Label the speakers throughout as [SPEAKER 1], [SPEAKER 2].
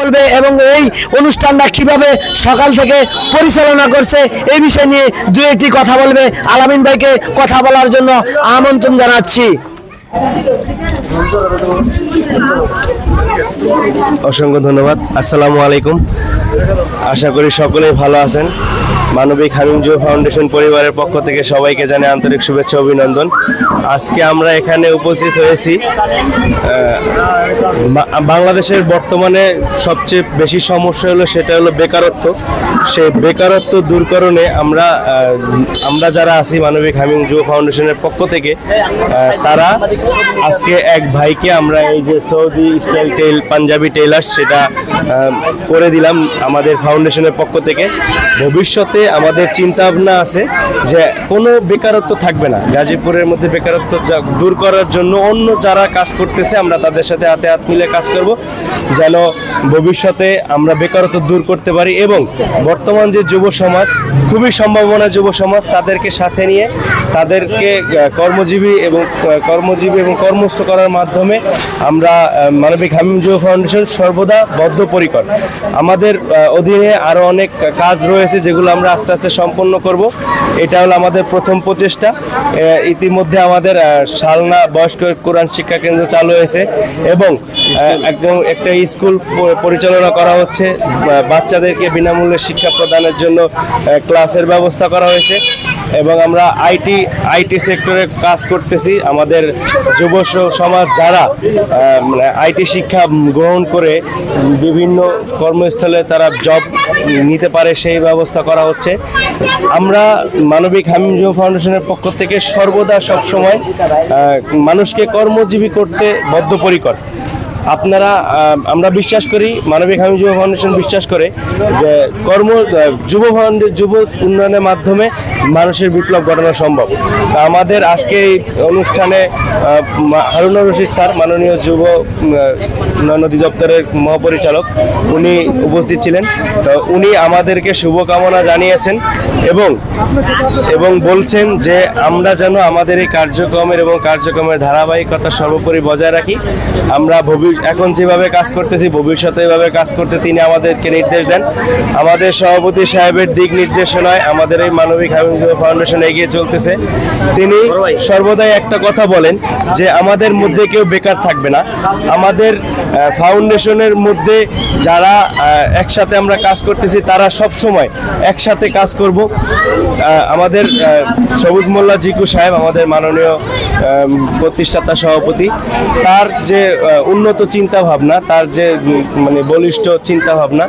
[SPEAKER 1] বলবে এবং এই অনুষ্ঠানটা কীভাবে সকাল থেকে পরিচালনা করছে এই বিষয় নিয়ে দু একটি কথা বলবে। আলামিন ভাইকে কথা বলার জন্য আমন্ত্রণ জানাচ্ছি।
[SPEAKER 2] অসংখ্য ধন্যবাদ। আসসালামু আলাইকুম। আশা করি সকলেই ভালো আছেন। মানবিক হামিম জুও ফাউন্ডেশন পরিবারের পক্ষ থেকে সবাইকে জানে আন্তরিক শুভেচ্ছা অভিনন্দন। আজকে আমরা এখানে উপস্থিত হয়েছি বাংলাদেশের বর্তমানে সবচেয়ে বেশি সমস্যা হলো সেটা হলো বেকারত্ব। সেই বেকারত্ব দূরকরণে আমরা আমরা যারা আছি মানবিক হামিম জুও ফাউন্ডেশনের পক্ষ থেকে তারা আজকে এক ভাইকে আমরা এই যে সৌদি স্টাইল টেল পাঞ্জাবি টেলার্স সেটা করে দিলাম আমাদের ফাউন্ডেশনের পক্ষ থেকে। ভবিষ্যতে আমাদের চিন্তা ভাবনা আছে যে কোনো বেকারত্ব থাকবে না। গাজীপুরের মধ্যে বেকারত্ব দূর করার জন্য অন্য যারা কাজ করতেছে, আমরা তাদের সাথে হাতে হাত মিলে কাজ করব যেন ভবিষ্যতে আমরা বেকারত্ব দূর করতে পারি এবং বর্তমান যে যুব সমাজ, খুবই সম্ভাবনা যুব সমাজ, তাদেরকে সাথে নিয়ে তাদেরকে কর্মজীবী এবং কর্মজীবী এবং কর্মস্থ করার মাধ্যমে আমরা মানবিক হামিম যুব ফাউন্ডেশন সর্বদা বদ্ধপরিকর। আমাদের অধীনে আরও অনেক কাজ রয়েছে যেগুলো আমরা আস্তে আস্তে সম্পন্ন করব। এটা হলো আমাদের প্রথম প্রচেষ্টা। ইতিমধ্যে আমাদের সালনা বয়স্ক কোরআন শিক্ষা কেন্দ্র চালু হয়েছে এবং একদম একটা স্কুল পরিচালনা করা হচ্ছে। বাচ্চাদেরকে বিনামূল্যে শিক্ষা প্রদানের জন্য ক্লাসের ব্যবস্থা করা হয়েছে। এবং আমরা আইটি আইটি সেক্টরে কাজ করতেছি। আমাদের যুব সমাজ যারা আইটি শিক্ষা গ্রহণ করে বিভিন্ন কর্মস্থলে তারা জব নিতে পারে, সেই ব্যবস্থা করা হচ্ছে। আমরা মানবিক হামিম যুব ফাউন্ডেশনের পক্ষ থেকে সর্বদা সবসময় মানুষকে কর্মজীবী করতে বদ্ধপরিকর। আপনারা আমরা বিশ্বাস করি, মানবিক হামি যুব ফাউন্ডেশন বিশ্বাস করে যে কর্ম যুব ফাউন্ডে, যুব উন্নয়নের মাধ্যমে মানুষের বিপ্লব ঘটানো সম্ভব। তা আমাদের আজকে এই অনুষ্ঠানে হারুনুর রশিদ স্যার, মাননীয় যুব উন্নয়ন অধিদপ্তরের মহাপরিচালক, উনি উপস্থিত ছিলেন। তো উনি আমাদেরকে শুভকামনা জানিয়েছেন এবং এবং বলছেন যে আমরা যেন আমাদের এই কার্যক্রমের এবং কার্যক্রমের ধারাবাহিকতা সর্বোপরি বজায় রাখি। আমরা এখন যেভাবে কাজ করতেছি ভবিষ্যতে এভাবে কাজ করতে তিনি আমাদেরকে নির্দেশ দেন। আমাদের সভাপতি সাহেবের দিক নির্দেশনায় আমাদের এই মানবিক হামিম ফাউন্ডেশন এগিয়ে চলতেছে। তিনি সর্বদাই একটা কথা বলেন যে আমাদের মধ্যে কেউ বেকার থাকবে না। আমাদের ফাউন্ডেশনের মধ্যে যারা একসাথে আমরা কাজ করতেছি তারা সব সময় একসাথে কাজ করব। আমাদের সবুজ মোল্লা জিকু সাহেব আমাদের মাননীয় প্রতিষ্ঠাতা সভাপতি তার যে আহ, উন্নত চিন্তা ভাবনা তার যে মানে বলিষ্ঠ চিন্তা ভাবনা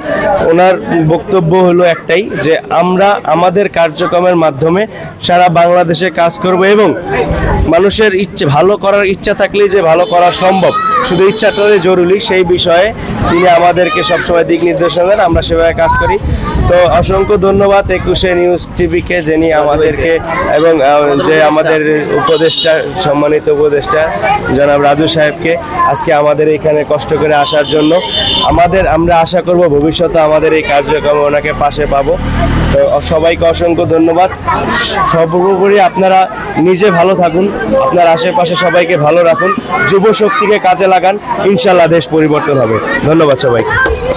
[SPEAKER 2] ওনার বক্তব্য হলো একটাই যে আমরা আমাদের কার্যক্রমের মাধ্যমে সারা বাংলাদেশে কাজ করব এবং মানুষের ইচ্ছে, ভালো করার ইচ্ছা থাকলেই যে ভালো করা সম্ভব, শুধু ইচ্ছা ইচ্ছাটাই জরুরি, সেই বিষয়ে তিনি আমাদেরকে সবসময় দিক নির্দেশনা দেন, আমরা সেভাবে কাজ করি। তো অসংখ্য ধন্যবাদ একুশে নিউজ টিভিকে, যিনি আমাদেরকে এবং যে আমাদের উপদেষ্টা, সম্মানিত উপদেষ্টা জনাব রাজু সাহেবকে। আজকে আমাদের এখানে কষ্ট করে আসার জন্য। আমাদের, আমরা আশা করব ভবিষ্যতে আমাদের এই কার্যক্রম ওনাকে পাশে পাবো। তো সবাইকে অসংখ্য ধন্যবাদ। সর্বোপরি আপনারা নিজে ভালো থাকুন। আপনার আশেপাশে সবাইকে ভালো রাখুন। যুব শক্তিকে কাজে লাগান। ইনশাল্লাহ দেশ পরিবর্তন হবে। ধন্যবাদ সবাইকে।